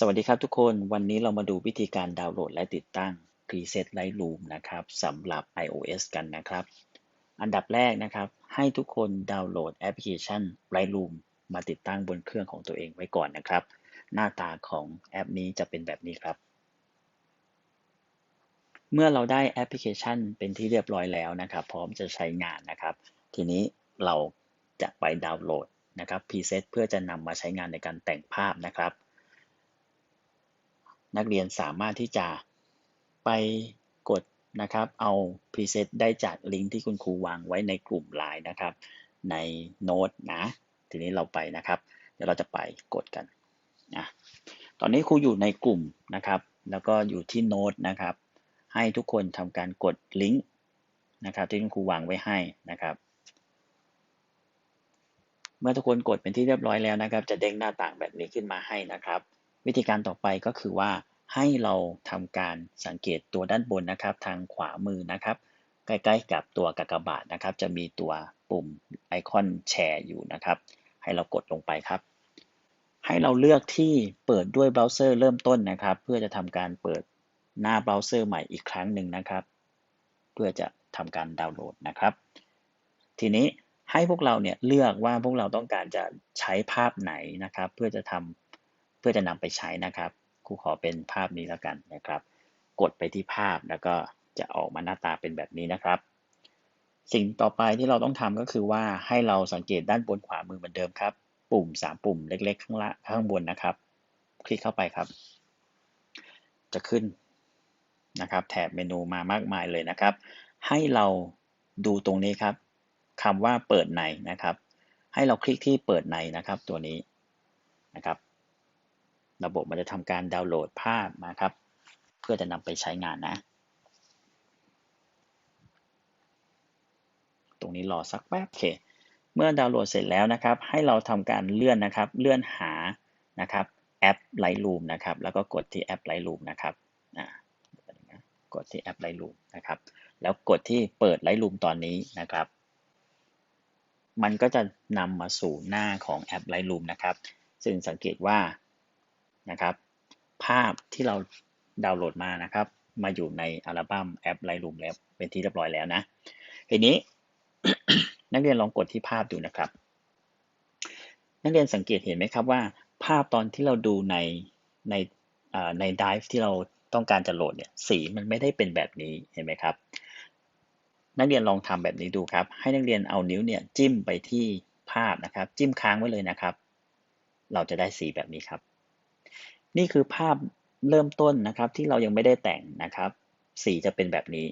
สวัสดีครับทุกคนวันนี้เรามาดูวิธีการดาวน์โหลดและติดตั้ง Preset Lightroom นะครับสำหรับ iOS กันนะครับ อันดับแรกนะครับ ให้ทุกคนดาวน์โหลดแอปพลิเคชัน Lightroom มาติดตั้งบนเครื่องของตัวเองไว้ก่อนนะครับ หน้าตาของแอปนี้จะเป็นแบบนี้ครับ เมื่อเราได้แอปพลิเคชันเป็นที่เรียบร้อยแล้วนะครับ พร้อมจะใช้งานนะครับ ทีนี้เราจะไปดาวน์โหลดนะครับ Preset เพื่อจะนำมาใช้งานในการแต่งภาพนะครับ นักเรียนสามารถที่จะไปกดนะครับ เอา preset ได้จากลิงก์ที่คุณครูวางไว้ในกลุ่มไลน์นะครับ ในโน้ตนะ ทีนี้เราไปนะครับ เดี๋ยวเราจะไปกดกันนะตอนนี้ครูอยู่ในกลุ่มนะครับ แล้วก็อยู่ที่โน้ตนะครับ ให้ทุกคนทำการกดลิงก์นะครับที่คุณครูวางไว้ให้นะครับ เมื่อทุกคนกดเป็นที่เรียบร้อยแล้วนะครับ จะเด้งหน้าต่างแบบนี้ขึ้นมาให้นะครับ วิธีการต่อไปก็คือว่าให้เราทำการสังเกตตัวด้านบนนะครับ ทางขวามือนะครับ ใกล้ๆกับตัวกากบาทนะครับ จะมีตัวปุ่มไอคอนแชร์อยู่นะครับ ให้เรากดลงไปครับ ให้เราเลือกที่เปิดด้วยเบราว์เซอร์เริ่มต้นนะครับ เพื่อจะทำการเปิดหน้าเบราว์เซอร์ใหม่อีกครั้งหนึ่งนะครับ เพื่อจะทำการดาวน์โหลดนะครับ ทีนี้ให้พวกเราเนี่ยเลือกว่าพวกเราต้องการจะใช้ภาพไหนนะครับ เพื่อจะทำ พื่อจะนำไปใช้นะครับครูขอเป็นภาพนี้แล้วกันนะครับ กดไปที่ภาพแล้วก็จะออกมาหน้าตาเป็นแบบนี้นะครับ สิ่งต่อไปที่เราต้องทำก็คือว่าให้เราสังเกตด้านบนขวามือเหมือนเดิมครับ ปุ่ม 3 ปุ่มเล็ก ๆ ข้างล่างข้างบนนะครับ คลิกเข้าไปครับ จะขึ้นนะครับ แถบเมนูมามากมายเลยนะครับ ให้เราดูตรงนี้ครับคำว่าเปิดในนะครับ ให้เราคลิกที่เปิดในนะครับ ตัวนี้นะครับ ระบบมันจะทำการดาวน์โหลดภาพมาครับ เพื่อจะนำไปใช้งานนะ ตรงนี้รอสักแป๊บโอเค เมื่อดาวน์โหลดเสร็จแล้วนะครับ ให้เราทำการเลื่อนนะครับ เลื่อนหานะครับแอป Lightroom นะครับ แล้วก็กดที่แอป Lightroom นะครับกดที่แอป Lightroom นะครับ แล้วกดที่เปิด Lightroom ตอนนี้นะครับ มันก็จะนำมาสู่หน้าของแอป Lightroom นะครับ ซึ่งสังเกตว่า นะครับ ภาพที่เราดาวน์โหลดมานะครับ มาอยู่ในอัลบั้มแอป Lightroom แล้วเป็นที่เรียบร้อยแล้วนะทีนี้นักเรียนลองกดที่ภาพดูนะครับ นักเรียนสังเกตเห็นไหมครับว่า ภาพตอนที่เราดูในในในไดฟ์ที่เราต้องการจะโหลดเนี่ยสีมันไม่ได้เป็นแบบนี้เห็นไหมครับ นักเรียนลองทำแบบนี้ดูครับ ให้นักเรียนเอานิ้วเนี่ยจิ้มไปที่ภาพนะครับ จิ้มค้างไว้เลยนะครับ เราจะได้สีแบบนี้ครับ นี่คือภาพเริ่มต้นนะครับที่เรายังไม่ได้แต่งนะครับ สีจะเป็นแบบนี้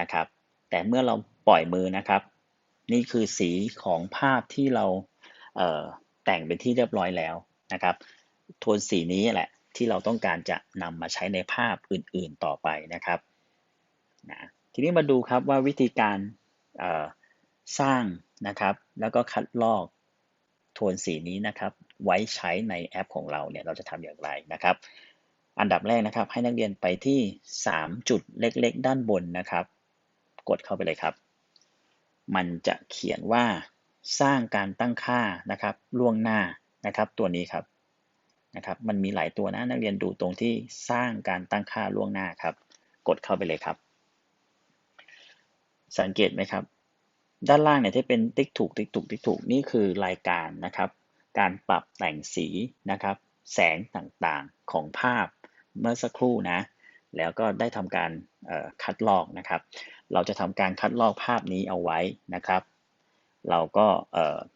นะครับ แต่เมื่อเราปล่อยมือนะครับ นี่คือสีของภาพที่เราเแต่งเป็นที่เรียบร้อยแล้วนะครับโทนสีนี้แหละที่เราต้องการจะนำมาใช้ในภาพอื่นๆต่อไปนะครับนะทีนี้มาดูครับว่าวิธีการสร้างนะครับ แล้วก็คัดลอกโทนสีนี้นะครับ ไว้ใช้ในแอปของเราเนี่ยเราจะทำอย่างไรนะครับ อันดับแรกนะครับให้นักเรียนไปที่ 3 จุดเล็กๆ ด้านบนนะครับ กดเข้าไปเลยครับ มันจะเขียนว่าสร้างการตั้งค่านะครับล่วงหน้านะครับตัวนี้ครับนะครับมันมีหลายตัวนะนักเรียนดูตรงที่สร้างการตั้งค่าล่วงหน้าครับ กดเข้าไปเลยครับ สังเกตไหมครับ ด้านล่างเนี่ยที่เป็นติ๊กถูกติ๊กถูกติ๊กถูกนี่คือรายการนะครับ การปรับแต่งสีนะครับ แสงต่างๆของภาพเมื่อสักครู่นะ แล้วก็ได้ทำการคัดลอกนะครับ เราจะทำการคัดลอกภาพนี้เอาไว้นะครับ เราก็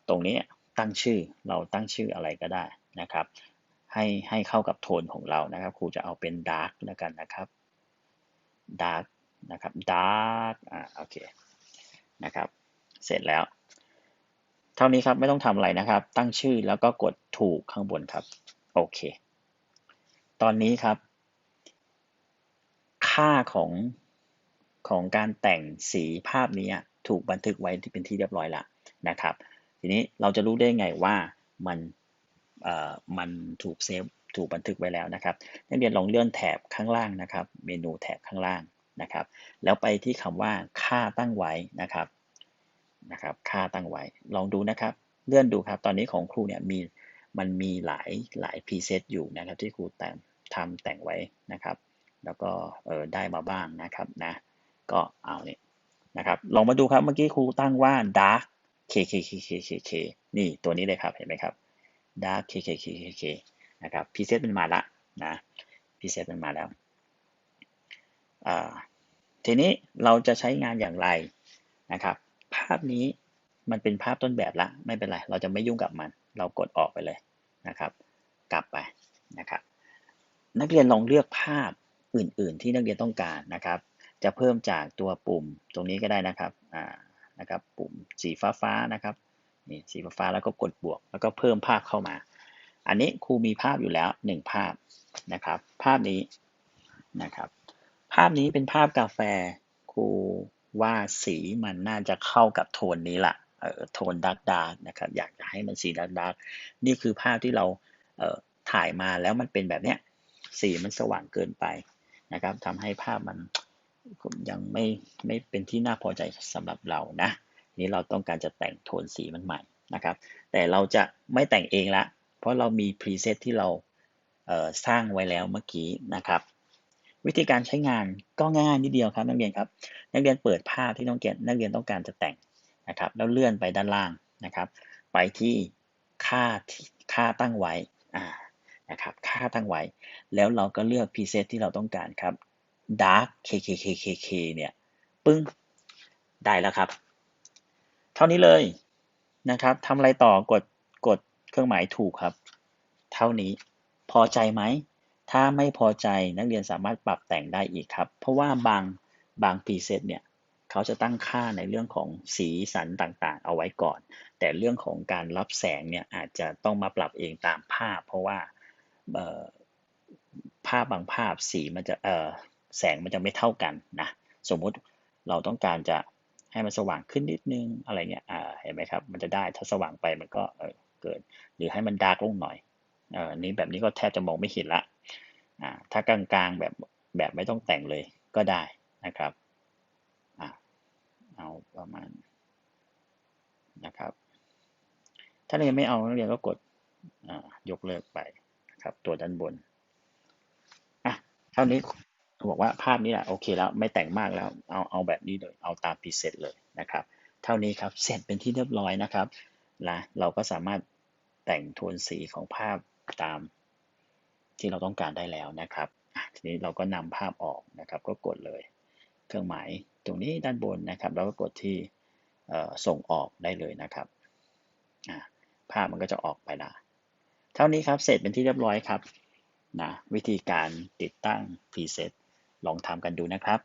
ตรงนี้ตั้งชื่อเราตั้งชื่ออะไรก็ได้นะครับ ให้ให้เข้ากับโทนของเรานะครับ ครูจะเอาเป็นดาร์กแล้วกันนะครับดาร์กนะครับดาร์กอ่าโอเคนะครับ เสร็จแล้ว เท่านี้ครับไม่ต้องทำอะไรนะครับ ตั้งชื่อแล้วก็กดถูกข้างบนครับ โอเค ตอนนี้ครับ ค่าของของการแต่งสีภาพนี้ถูกบันทึกไว้ที่เป็นที่เรียบร้อยแล้วนะครับ ทีนี้เราจะรู้ได้ไงว่ามันมันถูกเซฟถูกบันทึกไว้แล้วนะครับนักเรียนลองเลื่อนแถบข้างล่างนะครับ เมนูแถบข้างล่างนะครับ แล้วไปที่คำว่าค่าตั้งไว้นะครับ นะครับ ค่าตั้งไว้ ลองดูนะครับ เลื่อนดูครับ ตอนนี้ของครูเนี่ยมีมันมีหลายหลายพรีเซตอยู่นะครับ ที่ครูแต่งทำแต่งไว้นะครับ แล้วก็เออได้มาบ้างนะครับนะก็เอาเนี่ยนะครับ ลองมาดูครับเมื่อกี้ครูตั้งว่า dark k k k k k k นี่ตัวนี้เลยครับเห็นไหมครับ dark k k k k k นะครับพรีเซตมันมาละนะพรีเซตมันมาแล้วอ่าทีนี้เราจะใช้งานอย่างไรนะครับาพนี้มันเป็นภาพต้นแบบละไม่เป็นไร เราจะไม่ยุ่งกับมัน เรากดออกไปเลยนะครับ กลับไปนะครับ นักเรียนลองเลือกภาพอื่น ๆ ที่นักเรียนต้องการนะครับ จะเพิ่มจากตัวปุ่มตรงนี้ก็ได้นะครับอ่านะครับปุ่มสีฟ้าฟ้านะครับนี่สีฟ้าแล้วก็กดบวก แล้วก็เพิ่มภาพเข้ามา อันนี้ครูมีภาพอยู่แล้ว 1 ภาพนะครับ ภาพนี้นะครับ ภาพนี้เป็นภาพกาแฟครู ว่าสีมันน่าจะเข้ากับโทนนี้ละเออโทนดักดาร์กนะครับ อยากจะให้มันสีดักดาร์กนี่คือภาพที่เราเอ่อถ่ายมาแล้วมันเป็นแบบเนี้ยสีมันสว่างเกินไปนะครับทำให้ภาพมันยังไม่ไม่เป็นที่น่าพอใจสำหรับเรานะนี่เราต้องการจะแต่งโทนสีมันใหม่นะครับ แต่เราจะไม่แต่งเองละ เพราะเรามีพรีเซตที่เราเสร้างไว้แล้วเมื่อกี้นะครับ วิธีการใช้งานก็ง่ายนิดเดียวครับนักเรียนครับ นักเรียนเปิดภาพที่ต้องเรียนนักเรียนต้องการจะแต่งนะครับ แล้วเลื่อนไปด้านล่างนะครับ ไปที่ค่าที่ค่าตั้งไว้อ่านะครับ ค่าตั้งไว้ แล้วเราก็เลือกพรีเซตที่เราต้องการครับ dark kkkk เนี่ยปึ้งได้แล้วครับ เท่านี้เลยนะครับทำอะไรต่อกดกดเครื่องหมายถูกครับ เท่านี้พอใจไหม ถ้าไม่พอใจนักเรียนสามารถปรับแต่งได้อีกครับ เพราะว่าบางบางพรีเซตเนี่ยเขาจะตั้งค่าในเรื่องของสีสันต่างๆ เอาไว้ก่อน แต่เรื่องของการรับแสงเนี่ยอาจจะต้องมาปรับเองตามภาพ เพราะว่าภาพบางภาพสีมันจะเออแสงมันจะไม่เท่ากันนะสมมุติเราต้องการจะให้มันสว่างขึ้นนิดนึงอะไรเงี้ยเห็นไหมครับ มันจะได้ถ้าสว่างไปมันก็เเกิด หรือให้มันดาร์กลงหน่อยออนี้แบบนี้ก็แทบจะมองไม่เห็นละ ถ้ากลางๆแบบแบบไม่ต้องแต่งเลยก็ได้นะครับอเอาประมาณนะครับ ถ้าเรียนไม่เอานักเรียนก็กดยกเลิกไปนะครับ ตัวด้านบนอะเท่านี้บอกว่าภาพนี้แหละโอเคแล้วไม่แต่งมากแล้วเอาเอาแบบนี้เลยเอาตามพรีเซตเลยนะครับ เท่านี้ครับเสร็จเป็นที่เรียบร้อยนะครับนะเราก็สามารถแต่งโทนสีของภาพตาม ที่เราต้องการได้แล้วนะครับ ทีนี้เราก็นำภาพออกนะครับ ก็กดเลย เครื่องหมายตรงนี้ด้านบนนะครับ แล้วก็กดที่ส่งออกได้เลยนะครับ ภาพมันก็จะออกไปละเท่านี้ครับ เสร็จเป็นที่เรียบร้อยครับนะวิธีการติดตั้งพรีเซตลองทำกันดูนะครับ